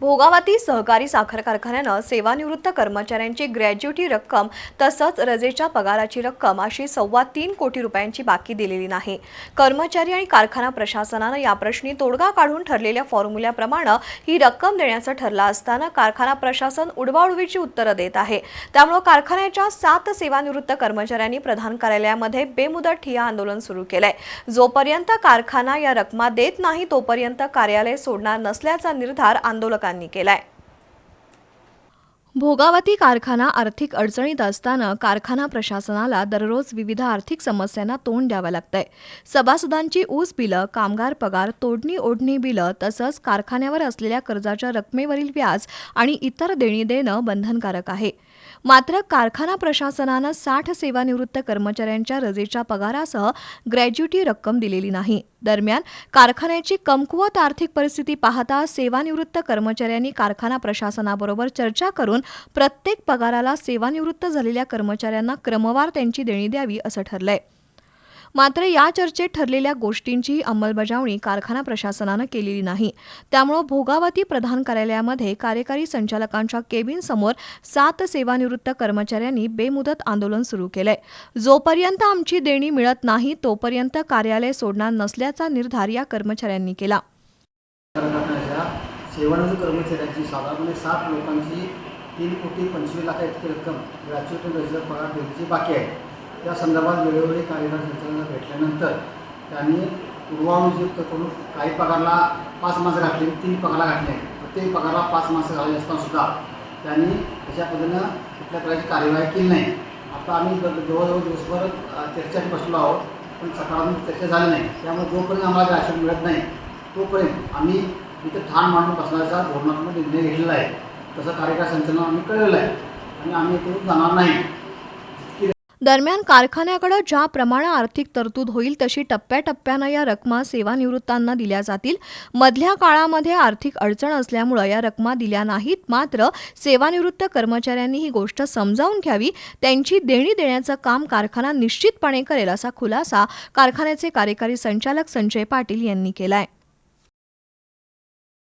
भोगावती सहकारी साखर कारखान्यानं सेवानिवृत्त कर्मचाऱ्यांची ग्रॅज्युटी रक्कम तसंच रजेच्या पगाराची रक्कम अशी सव्वा तीन कोटी रुपयांची बाकी दिलेली नाही. कर्मचारी आणि कारखाना प्रशासनानं या प्रश्नी तोडगा काढून ठरलेल्या फॉर्म्युल्याप्रमाणे ही रक्कम देण्याचं ठरलं असताना कारखाना प्रशासन उडवाउडवीची उत्तरं देत आहे. त्यामुळे कारखान्याच्या सात सेवानिवृत्त कर्मचाऱ्यांनी प्रधान कार्यालयामध्ये बेमुदत ठिय्या आंदोलन सुरू केलंय. जोपर्यंत कारखाना या रकमा देत नाही तोपर्यंत कार्यालय सोडणार नसल्याचा निर्धार आंदोलकांनी केलाय. भोगावती कारखाना आर्थिक अडचणीत असताना कारखाना प्रशासनाला दररोज विविध आर्थिक समस्यांना तोंड द्यावं लागतंय. सभासदांची ऊस बिलं कामगार पगार तोडणी ओढणी बिलं तसंच कारखान्यावर असलेल्या कर्जाच्या रकमेवरील व्याज आणि इतर देणी देणं बंधनकारक आहे. मात्र कारखाना प्रशासनानं साठ सेवानिवृत्त कर्मचाऱ्यांच्या रजेच्या पगारासह ग्रॅज्युटी रक्कम दिलेली नाही. दरम्यान कारखान्याची कमकुवत आर्थिक परिस्थिती पाहता सेवानिवृत्त कर्मचाऱ्यांनी कारखाना प्रशासनाबरोबर चर्चा करून प्रत्येक पगाराला सेवानिवृत्त झालेल्या कर्मचाऱ्यांना क्रमवार त्यांची देणी द्यावी असं ठरलंय. मात्र या चर्चेत ठरलेल्या गोष्टींची अंमलबजावणी कारखाना प्रशासनानं केलेली नाही. त्यामुळं भोगावती प्रधान कार्यालयामध्ये कार्यकारी संचालकांच्या केबिन समोर सात सेवानिवृत्त कर्मचाऱ्यांनी बेमुदत आंदोलन सुरू केलंय. जोपर्यंत आमची देणी मिळत नाही तोपर्यंत कार्यालय सोडणार नसल्याचा निर्धार या कर्मचाऱ्यांनी केला. सेवानिवृत्त कर्मचाऱ्यांची साधारण सात लोकांची तीन कोटी पंचवीस लाख इतकी रक्कम ग्रॅच्युटी पगार देण्याची बाकी आहे. त्या संदर्भात वेळोवेळी कार्यकारी संचालकांना भेटल्यानंतर त्यांनी पूर्वानुयुक्त करून काही पगारला पाच माणसं घातली तीन पगारला घातले. प्रत्येक पगारला पाच माणसं घालली असताना सुद्धा त्यांनी अशा पद्धतीनं कुठल्या प्रकारची कार्यवाही केली नाही. आता आम्ही जवळजवळ दिवसभर चर्चेत बसलो आहोत पण सकारात्मक चर्चा झाली नाही. त्यामुळे जोपर्यंत आम्हाला ग्रॅच्युटी मिळत नाही तोपर्यंत आम्ही इथं ठाण मांडून बसण्याचा धोरणात्मक निर्णय घेतलेला आहे. तसं कार्यकारी संचलन आम्ही कळलेलं आहे. आणि आम्ही इथून जाणार नाही. दरम्यान कारखान्याकडे ज्या प्रमाणे आर्थिक तरतूद होईल तशी टप्प्याटप्प्यानं या रकमा सेवानिवृत्तांना दिल्या जातील. मधल्या काळामध्ये आर्थिक अडचण असल्यामुळं या रकमा दिल्या नाहीत. मात्र सेवानिवृत्त कर्मचाऱ्यांनी ही गोष्ट समजावून घ्यावी. त्यांची देणी देण्याचं काम कारखाना निश्चितपणे करेल असा खुलासा कारखान्याचे कार्यकारी संचालक संजय पाटील यांनी केलाय.